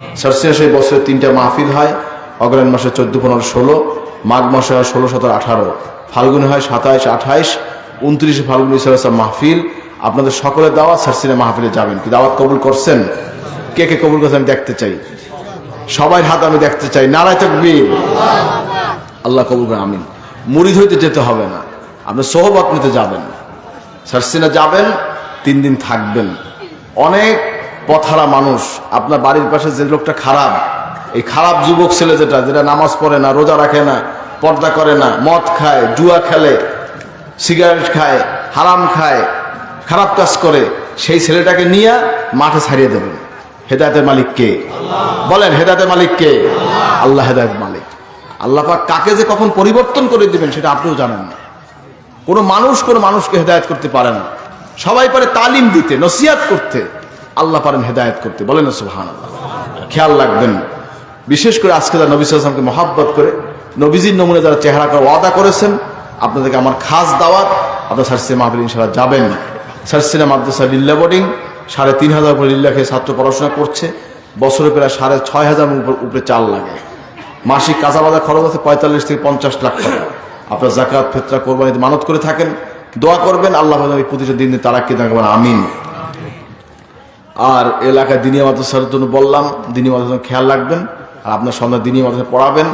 সার্সিয়া সেই বছরে তিনটা মাহফিল হয়। অগ্রায়ণ মাসে চোদ্দ, পনেরো, ষোলো, মাঘ মাসে হয় ষোলো, সতেরো, আঠারো, ফাল্গুনে হয় সাতাইশ, আঠাইশ, উনত্রিশে ফাল্গুন ইসলাম মাহফিল। আপনাদের সকলের দাওয়াত সার্সিনা মাহফিলে যাবেন। কি দাওয়াত কবুল করছেন? কে কে কবুল করছেন আমি দেখতে চাই। সবাই হাত আমি দেখতে চাই। নারায় তকবীর। আল্লাহ কবুল করে আমিন। মুড়ি হইতে যেতে হবে না। আপনি সোহবত নিতে যাবেন। সার্সিনা যাবেন, তিন দিন থাকবেন। অনেক পথারা মানুষ, আপনার বাড়ির পাশে যে লোকটা খারাপ, এই খারাপ যুবক ছেলে যেটা যেটা নামাজ পড়ে না, রোজা রাখে না, পর্দা করে না, মদ খায়, জুয়া খেলে, সিগারেট খায়, হারাম খায়, খারাপ কাজ করে, সেই ছেলেটাকে নিয়ে মাঠে ছাড়িয়ে দেবেন। হেদায়তের মালিক কে? বলেন, হেদায়তের মালিক কে? আল্লাহ হেদায়ত মালিক। আল্লাহ কাকে যে কখন পরিবর্তন করে দিবেন, সেটা আপনিও জানেন না। কোনো মানুষ কোনো মানুষকে হেদায়ত করতে পারে না। সবাই পারে তালিম দিতে, নসিহাত করতে। আল্লাহ পারেন হেদায়ত করতে। বলেন না সুহান খেয়াল রাখবেন। বিশেষ করে আজকে যারা নবী সালামকে মহাব্বত করে, নবীজির নমুনে যারা চেহারা করে ওয়াদা করেছেন, আপনাদেরকে আমার খাস দাওয়াত, আপনার সারসিনা মাহফিল ইনশাল্লাহ যাবেন সারসিনা মাদ্রাসা লিল্লা বোর্ডিং সাড়ে তিন হাজার উপরে লিল্লা খেয়ে ছাত্র পড়াশোনা করছে। বছরে প্রায় সাড়ে ছয় হাজার উপরে চাল লাগে। মাসিক কাঁচা খরচ আছে পঁয়তাল্লিশ থেকে পঞ্চাশ লাখ টাকা। আপনার জাকাত ফেতরা, কোরবানিতে মানত করে থাকেন। দোয়া করবেন, আল্লাহ প্রতিটা দিন তারা কি থাকবেন আমিন। আর এলাকায় দিনী মাদ্রাসার জন্য বললাম দিনী মাদ্রাসার খেয়াল রাখবেন, আর আপনার সন্ধ্যা দিনী মাদ্রাসা পড়াবেন।